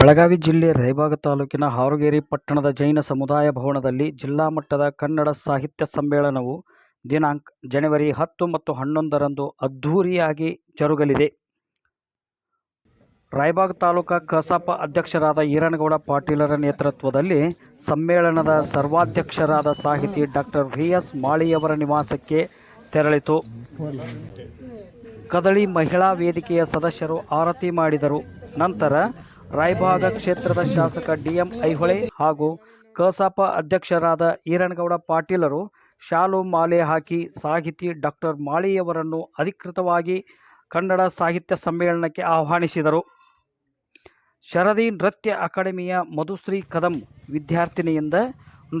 ಬೆಳಗಾವಿ ಜಿಲ್ಲೆ ರೈಬಾಗ ತಾಲೂಕಿನ ಹಾರುಗೇರಿ ಪಟ್ಟಣದ ಜೈನ ಸಮುದಾಯ ಭವನದಲ್ಲಿ ಜಿಲ್ಲಾ ಮಟ್ಟದ ಕನ್ನಡ ಸಾಹಿತ್ಯ ಸಮ್ಮೇಳನವು ದಿನಾಂಕ ಜನವರಿ ಹತ್ತು ಮತ್ತು ಹನ್ನೊಂದರಂದು ಅದ್ಧೂರಿಯಾಗಿ ಜರುಗಲಿದೆ. ರಾಯಬಾಗ ತಾಲೂಕಾ ಕಸಾಪ ಅಧ್ಯಕ್ಷರಾದ ಈರನಗೌಡ ಪಾಟೀಲರ ನೇತೃತ್ವದಲ್ಲಿ ಸಮ್ಮೇಳನದ ಸರ್ವಾಧ್ಯಕ್ಷರಾದ ಸಾಹಿತಿ ಡಾಕ್ಟರ್ ವಿ ಎಸ್ ಮಾಳಿಯವರ ನಿವಾಸಕ್ಕೆ ತೆರಳಿತು. ಕದಳಿ ಮಹಿಳಾ ವೇದಿಕೆಯ ಸದಸ್ಯರು ಆರತಿ ಮಾಡಿದರು. ನಂತರ ರಾಯಬಾಗ ಕ್ಷೇತ್ರದ ಶಾಸಕ ಡಿಎಂ ಐಹೊಳೆ ಹಾಗೂ ಕಸಾಪ ಅಧ್ಯಕ್ಷರಾದ ಈರನಗೌಡ ಪಾಟೀಲರು ಶಾಲು ಮಾಲೆ ಹಾಕಿ ಸಾಹಿತಿ ಡಾಕ್ಟರ್ ಮಾಳಿಯವರನ್ನು ಅಧಿಕೃತವಾಗಿ ಕನ್ನಡ ಸಾಹಿತ್ಯ ಸಮ್ಮೇಳನಕ್ಕೆ ಆಹ್ವಾನಿಸಿದರು. ಶರದಿ ನೃತ್ಯ ಅಕಾಡೆಮಿಯ ಮಧುಶ್ರೀ ಕದಂ ವಿದ್ಯಾರ್ಥಿನಿಯಿಂದ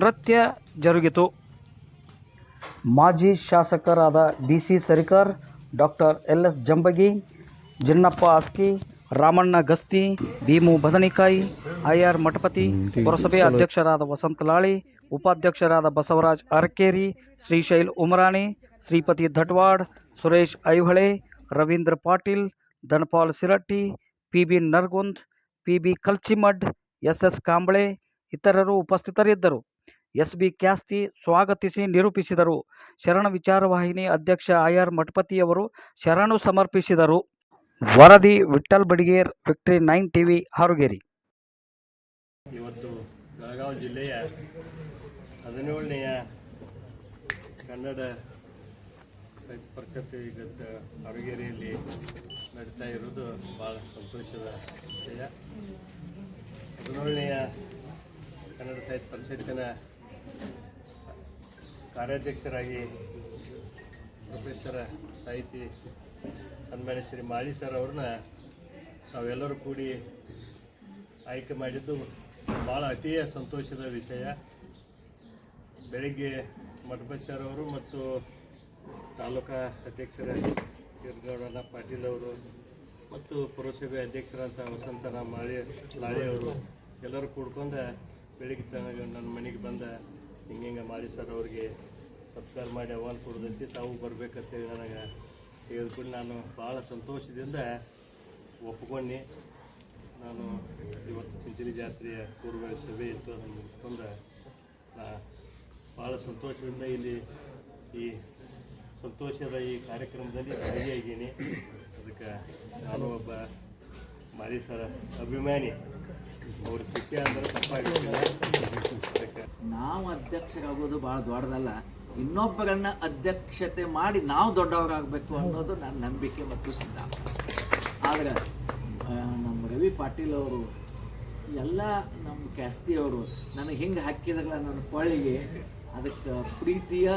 ನೃತ್ಯ ಜರುಗಿತು. ಮಾಜಿ ಶಾಸಕರಾದ D C Sarikar doctor L S Jambagi Jinnappa Aski Ramanna Gasti Bhimu Badanikayi I R Mathapati ಪುರಸಭೆ ಅಧ್ಯಕ್ಷರಾದ ವಸಂತ ಲಾಳಿ ಉಪಾಧ್ಯಕ್ಷರಾದ Basavaraj Arakeri Shrishail Umarani Shripati Dhatwad Suresh Aihole Ravindra Patil Dhanapal Siratti P B Nargund P B Kalchimad S S Kamble ಇತರರು ಉಪಸ್ಥಿತರಿದ್ದರು. S B ಕ್ಯಾಸ್ತಿ ಸ್ವಾಗತಿಸಿ ನಿರೂಪಿಸಿದರು. ಶರಣ ವಿಚಾರವಾಹಿನಿ ಅಧ್ಯಕ್ಷ I R ಮಠಪತಿಯವರು ಶರಣು ಸಮರ್ಪಿಸಿದರು. ವರದಿ Vithal Badiger, victory nine TV Harugeri ಇವತ್ತು ಬೆಳಗಾವಿ ಜಿಲ್ಲೆಯ ಹದಿನೇಳನೆಯ ಕನ್ನಡ ಸಾಹಿತ್ಯ ಪರಿಷತ್ತು ಇವತ್ತು ಅರಗೇರಿಯಲ್ಲಿ ನಡೀತಾ ಇರೋದು ಭಾಳ ಸಂತೋಷದ ವಿಷಯ. ಹದಿನೇಳನೆಯ ಕನ್ನಡ ಸಾಹಿತ್ಯ ಪರಿಷತ್ತಿನ ಕಾರ್ಯಾಧ್ಯಕ್ಷರಾಗಿ ಪ್ರೊಫೆಸರ ಸಾಹಿತಿ ಸನ್ಮಾನ್ಯ ಶ್ರೀ ಮಾಳಿ ಸರ್ ಅವ್ರನ್ನ ನಾವೆಲ್ಲರೂ ಕೂಡಿ ಆಯ್ಕೆ ಮಾಡಿದ್ದು ಭಾಳ ಅತಿಯ ಸಂತೋಷದ ವಿಷಯ. ಬೆಳಿಗ್ಗೆ ಮಠಪಚಾರ್ ಅವರು ಮತ್ತು ತಾಲೂಕಾ ಅಧ್ಯಕ್ಷರ ಕಿರ್ಗೌಡನ ಪಾಟೀಲ್ ಅವರು ಮತ್ತು ಪುರಸಭೆ ಅಧ್ಯಕ್ಷರಂತ ವಸಂತನ ಮಾಳಿ, ಲಾಳೆ ಅವರು ಎಲ್ಲರೂ ಕೂಡ್ಕೊಂಡು ಬೆಳಿಗ್ಗೆ ತನಕ ನನ್ನ ಮನೆಗೆ ಬಂದ ಹಿಂಗೆ ಹಿಂಗೆ ಮಾಡಿ ಸರ್ ಅವ್ರಿಗೆ ಸತ್ಕಾರ ಮಾಡಿ ಆಹ್ವಾನ ಕೊಡದಂತೆ ತಾವು ಬರಬೇಕಂತೇಳಿ ನನಗೆ ಹೇಳಿದ್ಕೊಂಡು ನಾನು ಭಾಳ ಸಂತೋಷದಿಂದ ಒಪ್ಕೊಂಡು. ನಾನು ಇವತ್ತು ಚಿಂಚಲಿ ಜಾತ್ರೆಯ ಪೂರ್ವ ಸಭೆ ಇತ್ತು, ಅದನ್ನು ಮುಗಿಸ್ಕೊಂಡು. ಭಾಳ ಸಂತೋಷದಿಂದ ಇಲ್ಲಿ ಈ ಸಂತೋಷದ ಈ ಕಾರ್ಯಕ್ರಮದಲ್ಲಿ ಭಾಗಿಯಾಗೀನಿ. ಅದಕ್ಕೆ ನಾನು ಒಬ್ಬ ಮಾರಿ ಸರ, ಅಭಿಮಾನಿ. ಅವ್ರ ಶಿಷ್ಯ ಅಂದ್ರೆ ತಪ್ಪಾಗಿ ಅದಕ್ಕೆ ನಾವು ಅಧ್ಯಕ್ಷರಾಗೋದು ಭಾಳ ದೊಡ್ಡದಲ್ಲ. ಇನ್ನೊಬ್ಬರನ್ನ ಅಧ್ಯಕ್ಷತೆ ಮಾಡಿ ನಾವು ದೊಡ್ಡವರಾಗಬೇಕು ಅನ್ನೋದು ನನ್ನ ನಂಬಿಕೆ ಮತ್ತು ಸಿದ್ಧಾಂತ. ಆದರೆ ನಮ್ಮ ರವಿ ಪಾಟೀಲ್ ಅವರು, ಎಲ್ಲ ನಮ್ಮ ಕ್ಯಾಸ್ತಿಯವರು ನನಗೆ ಹಿಂಗೆ ಹಾಕಿದಾಗ ನನ್ನ ಕೊಳ್ಳಿಗೆ ಅದಕ್ಕೆ ಪ್ರೀತಿಯ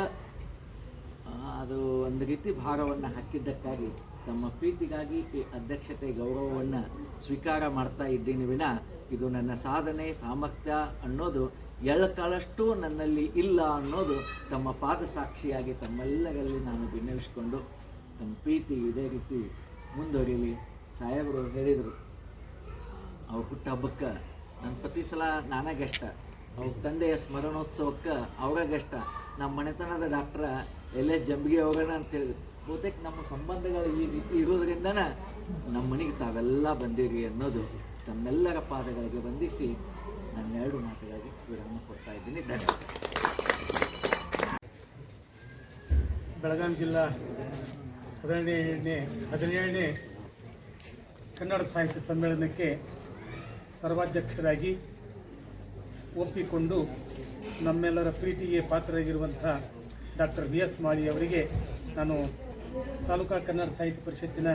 ಅದು ಒಂದು ರೀತಿ ಭಾರವನ್ನು ಹಾಕಿದ್ದಕ್ಕಾಗಿ, ತಮ್ಮ ಪ್ರೀತಿಗಾಗಿ ಈ ಅಧ್ಯಕ್ಷತೆ ಗೌರವವನ್ನು ಸ್ವೀಕಾರ ಮಾಡ್ತಾ ಇದ್ದೀನಿ ವಿನ, ಇದು ನನ್ನ ಸಾಧನೆ, ಸಾಮರ್ಥ್ಯ ಅನ್ನೋದು ಎಳ್ಳಕಾಳಷ್ಟು ನನ್ನಲ್ಲಿ ಇಲ್ಲ ಅನ್ನೋದು ತಮ್ಮ ಪಾದ ಸಾಕ್ಷಿಯಾಗಿ ತಮ್ಮೆಲ್ಲರಲ್ಲಿ ನಾನು ವಿನ್ನವಿಸಿಕೊಂಡು ತಮ್ಮ ಪ್ರೀತಿ ಇದೇ ರೀತಿ ಮುಂದುವರಿಲಿ. ಸಾಹೇಬರು ಹೇಳಿದರು, ಅವ್ರ ಹುಟ್ಟುಹಬ್ಬಕ್ಕೆ ನನ್ನ ಪ್ರತಿ ಸಲ ನಾನೇ ಗೆಷ್ಟ ಅವ್ರ ತಂದೆಯ ಸ್ಮರಣೋತ್ಸವಕ್ಕೆ ಅವರ ಗೆಷ್ಟ ನಮ್ಮ ಮನೆತನದ ಡಾಕ್ಟ್ರ ಎಲ್ಲೇ ಜಂಬಿಗೆ ಹೋಗೋಣ ಅಂತ ಹೇಳಿದ್ರು ಬಹುತೇಕ ನಮ್ಮ ಸಂಬಂಧಗಳು ಈ ರೀತಿ ಇರೋದ್ರಿಂದನ ನಮ್ಮ ಮನೆಗೆ ತಾವೆಲ್ಲ ಬಂದಿರಿ ಅನ್ನೋದು ತಮ್ಮೆಲ್ಲರ ಪಾದಗಳಿಗೆ ಬಂಧಿಸಿ ನನ್ನ ಎರಡು ಮಾತುಗಳಿಗೆ ವಿರಾಮ ಕೊಡ್ತಾ ಇದ್ದೀನಿ. ಧನ್ಯವಾದ. ಬೆಳಗಾವಿ ಜಿಲ್ಲಾ ಹದಿನೇಳನೇ ಹದಿನೇಳನೇ ಕನ್ನಡ ಸಾಹಿತ್ಯ ಸಮ್ಮೇಳನಕ್ಕೆ ಸರ್ವಾಧ್ಯಕ್ಷರಾಗಿ ಒಪ್ಪಿಕೊಂಡು ನಮ್ಮೆಲ್ಲರ ಪ್ರೀತಿಗೆ ಪಾತ್ರರಾಗಿರುವಂಥ ಡಾಕ್ಟರ್ ವಿ ಎಸ್ ಮಾಳಿ ಅವರಿಗೆ ನಾನು ತಾಲೂಕಾ ಕನ್ನಡ ಸಾಹಿತ್ಯ ಪರಿಷತ್ತಿನ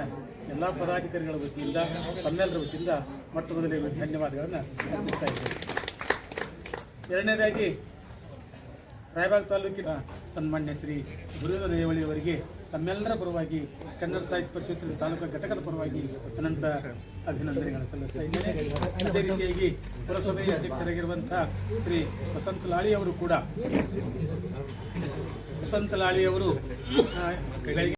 ಎಲ್ಲ ಪದಾಧಿಕಾರಿಗಳ ವತಿಯಿಂದ, ತಮ್ಮೆಲ್ಲರ ವತಿಯಿಂದ ಮೊಟ್ಟ ಮೊದಲೇ ಧನ್ಯವಾದಗಳನ್ನು ಅರ್ಪಿಸ್ತಾ ಇದ್ದೇವೆ ಎರಡನೇದಾಗಿ, ರಾಯಬಾಗ್ ತಾಲೂಕಿನ ಸನ್ಮಾನ್ಯ ಶ್ರೀ ಗುರುದ ನೇವಳಿ ಅವರಿಗೆ ತಮ್ಮೆಲ್ಲರ ಪರವಾಗಿ ಕನ್ನಡ ಸಾಹಿತ್ಯ ಪರಿಷತ್ತಿನ ತಾಲೂಕಾ ಘಟಕದ ಪರವಾಗಿ ಅನಂತ ಅಭಿನಂದನೆಗಳನ್ನು ಸಲ್ಲಿಸ್ತಾ ಇದ್ದೇನೆ. ಅದೇ ರೀತಿಯಾಗಿ ಪುರಸಭೆಯ ಅಧ್ಯಕ್ಷರಾಗಿರುವಂಥ ಶ್ರೀ ವಸಂತ ಲಾಳಿ ಅವರು ಕೂಡ, ವಸಂತ ಲಾಳಿ ಅವರು